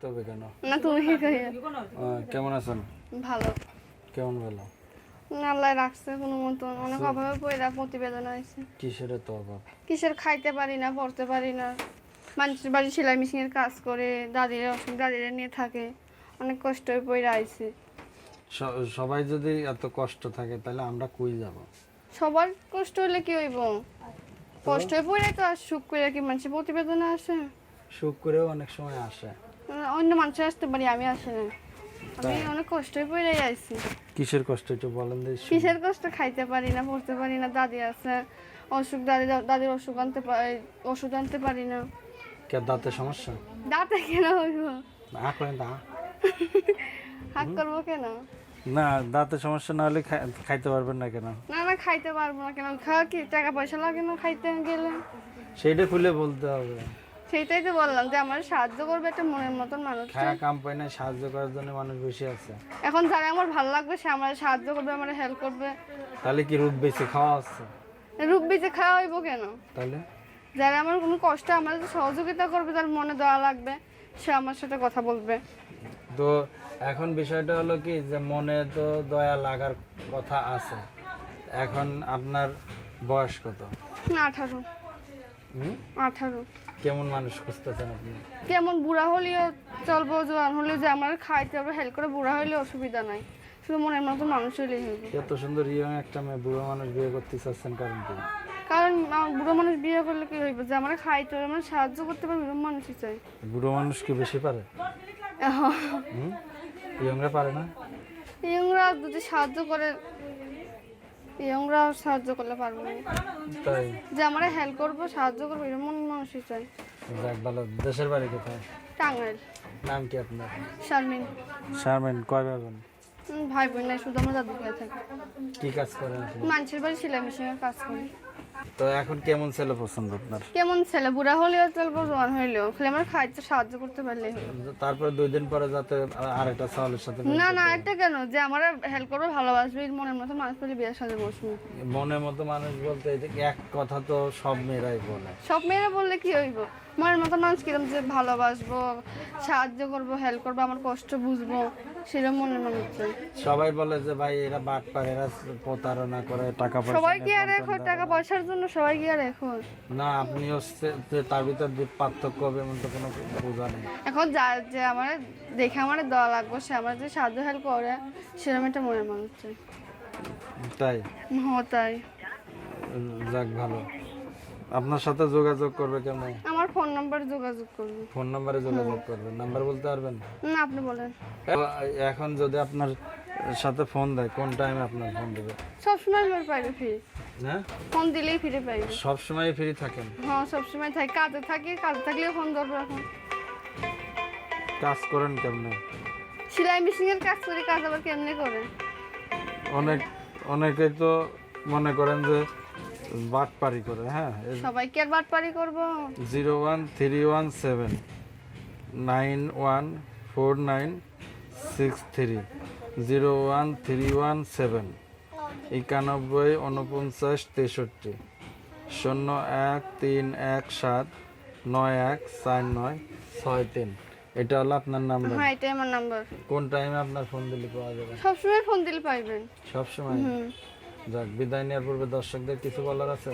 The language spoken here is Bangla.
তবে কেন? না তুমি আহ, কেমন আছেন? ভালো। কেমন ভালো আল্লাহ রাখছে কোনো মতন অনেক অভাবে পয়লা প্রতিবেদন হয়েছে। কিসের তো অভাব? কিসের খাইতে পারি না পড়তে পারি না। মানুষের বাড়ি সেলাই মেশিনের কাজ করে দাদিরা অসুখ দাদিরা নিয়ে থাকে। অনেক কষ্ট হয়ে পড়ে আইছে। সবাই যদি এত কষ্ট থাকে তাহলে আমরা কই যাব? সবার কষ্ট হলে কি হইব? কষ্ট হয়ে পড়ে তো আর সুখ করে কি মানুষের প্রতিবেদনে আসে? সুখ করেও অনেক সময় আসে। অন্য মানুষের আসতে পারি আমি আসে না। আমি অনেক কষ্ট হয়ে পড়ে আইছি। কিসের কষ্ট একটু বলেন দেখি কিসের কষ্ট? খাইতে পারি না পড়তে পারি না দাদি আছে অসুখ দাদি দাদির অসুখ আনতে পারি ওষুধ আনতে পারি না। কে দাঁতের সমস্যা? দাঁতে কেন হইব? না করেন দা হাক করব কেন? না দাঁতের সমস্যা না হলে খাইতে পারবেন না কেন? না না খাইতে পারব না কেন। খাওয়া কি? টাকা পয়সা লাগে না খাইতে গেলে? সেইটা খুলে বলতে হবে। সেইটাই তো বললাম যে আমার সাহায্য করবে একটা মনের মতন মানুষ খায়া কাম পাই না সাহায্য করার জন্য মানুষ বেশি আছে। এখন যারা আমার ভালো লাগবে সে আমার সাহায্য করবে আমার হেল্প করবে। তাহলে কি রূপ বেশি খাওয়া আছে রূপ বেঁচে খাওয়া হইব কেন? তাহলে? যারা আমার কোনো কষ্ট আমার সহযোগিতা করবে তার মনে দয়া লাগবে সে আমার সাথে কথা বলবে। তো এখন বিষয়টা হলো কি যে মনে তো দয়া লাগার কথা আছে। এখন আপনার বয়স কত? আঠারো। হুম? আঠারো। কেমন মানুষ খুঁজতেছেন আপনি? কেমন বুড়া হলেও চলবো জোয়ান হলেও যে আমার খাইতে হবে হেল্প করে বুড়া হইলে অসুবিধা নাই। শুধু মনের মতো মানুষ হইলেই হইব। এত সুন্দর ইয়ং একটা মেয়ে বুড়ো মানুষ বিয়ে করতে চাচ্ছেন কারণ কি? কারণ বুড়ো মানুষ বিয়ে করলে কি হইব? যে আমার খাইতে হবে আমার সাহায্য করতে পারবে এরকম মানুষই চাই। বুড়ো মানুষ কি বেশি পারে? ইয়ংরা পারে না? ইয়ংরা যদি সাহায্য করে ইয়ংরা সাহায্য করলে পারব না। তাই? যে আমরা হেল্প করব সাহায্য করব এমন মানুষই চাই। যাক ভালো। দেশের বাড়ি কোথায়? টাঙ্গাইল। নাম কি আপনার? শারমিন। শারমিন কয় ভাই বোন? ভাই বোন নাই শুধু আমার দাদু ভাই থাকে। কি কাজ করেন মানুষের বাড়ি সেলাই মেশিনের কাজ করি। তো এখন কেমন ছেলে পছন্দ আপনার? কেমন ছেলে? বুড়া হলেও চলবো জোয়ান হইলেও। খালি আমার খাইতে সাহায্য করতে পারলেই হলো। তারপরে দুই দিন পরে যাতে আরেকটা চাউলের সাথে না না এটা কেন? যে আমার হেল্প করব ভালোবাসবে মনের মতো মানুষ পেলে বিয়ের সাথে বসবো। মনের মতো মানুষ বলতে এক কথা তো সব মেয়েরাই বলে। সব মেয়েরা বললে কি হইব? মনের মতো মানুষ কিরম যে ভালোবাসবো সাহায্য করব হেল্প করব আমার কষ্ট বুঝব। মনের মানুষ সবাই বলে যে ভাই এরা এরা প্রতারণা করে টাকা পয়সা সবাই কি আর এখন টাকা পয়সার জন্য? সবাই কি আর এখন? না আপনি হচ্ছে তার ভিতর যে পার্থক্য হবে এমন তো কোনো বোঝা নেই। এখন যা যে আমার দেখে আমার দেওয়া লাগবে সে আমার যে সাহায্য হেল্প করে সেরকম একটা মনের মানুষ চাই। তাই? হ্যাঁ তাই। যাক ভালো। আপনার সাথে যোগাযোগ করবে কেমন? ফোন নাম্বার যোগাযোগ করবে ফোন নাম্বারে যোগাযোগ করবেন। নাম্বার বলতে পারবেন? না আপনি বলেন। এখন যদি আপনার সাথে ফোন দেয় কোন টাইমে আপনার ফোন দেবে? সবসময় আমার পাইবে ফ্রি হ্যাঁ? ফোন দিলেই ফিরে পাইবে। সব সময় ফ্রি থাকেন? হ্যাঁ সবসময় থাকি। কাজে থাকি কাজে থাকলেও ফোন ধরবো এখন। কাজ করেন কেমনে? সেলাই মেশিনের কাজ করি কাজ আবার কেমনে করে অনেক অনেকেই তো মনে করেন যে বাটপারি করে হ্যাঁ? সবাই কি আর বাটপারি করব? Zero one three one seven nine one four nine six three zero one three one seven একানব্বই উনপঞ্চাশ তেষট্টি শূন্য এক তিন এক সাত নয় এক চার নয় ছয় তিন। এটা হলো আপনার নাম্বার। হ্যাঁ এটাই আমার নাম্বার। কোন টাইমে আপনার ফোন দিলে পাওয়া যাবে? সবসময় ফোন দিলে পাইবেন। সব সময় হুম। যাক বিদায় নেওয়ার পূর্বে দর্শকদের কিছু বলার আছে?